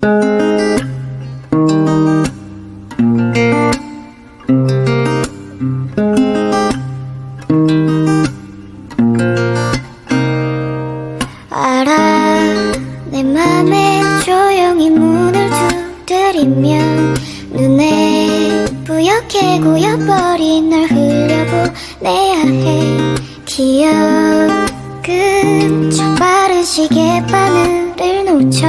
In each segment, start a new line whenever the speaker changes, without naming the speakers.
알아 내 맘에 조용히 문을 두드리면 눈에 뿌옇게 고여버린 널 흘려보내야 해. 기억은 저 빠른 시계 바늘을 놓쳐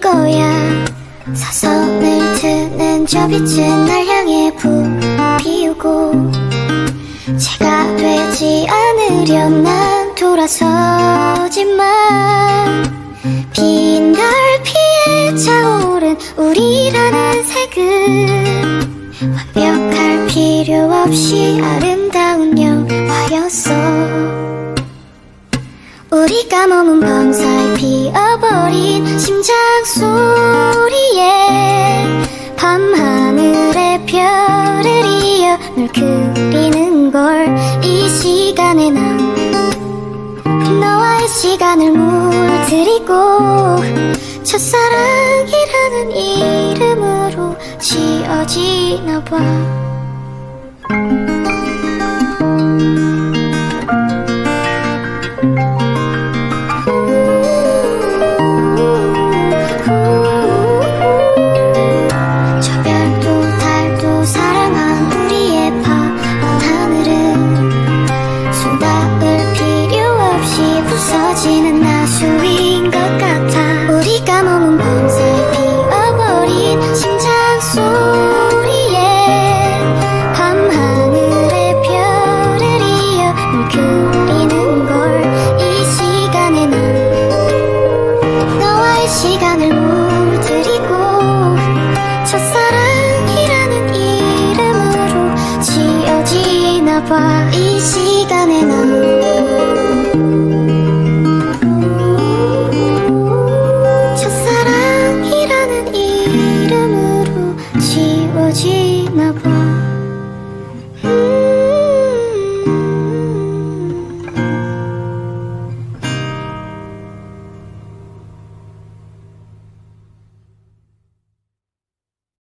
거야. 사선을 트는 저 빛은 날 향해 부비우고. 제가 되지 않으려 난 돌아서지만 빈걸 피해 차오른 우리라는 색은 완벽할 필요 없이 아름다운 영화였어. 우리가 머문 밤사이 피어버린 심장 소리에 밤하늘의 별을 이어 널 그리는 걸 이 시간에 난 너와의 시간을 물들이고 첫사랑이라는 이름으로 지어지나 봐 닿을 필요 없이 부서지는 나수인 것 같아. 우리가 머문 밤사이 피어버린 심장 소리에 밤하늘의 별을 이어 널 그리는 걸 이 시간에 난 너와의 시간을 물들이고 첫사랑이라는 이름으로 지어지나 봐. 이 시간에 난 街なば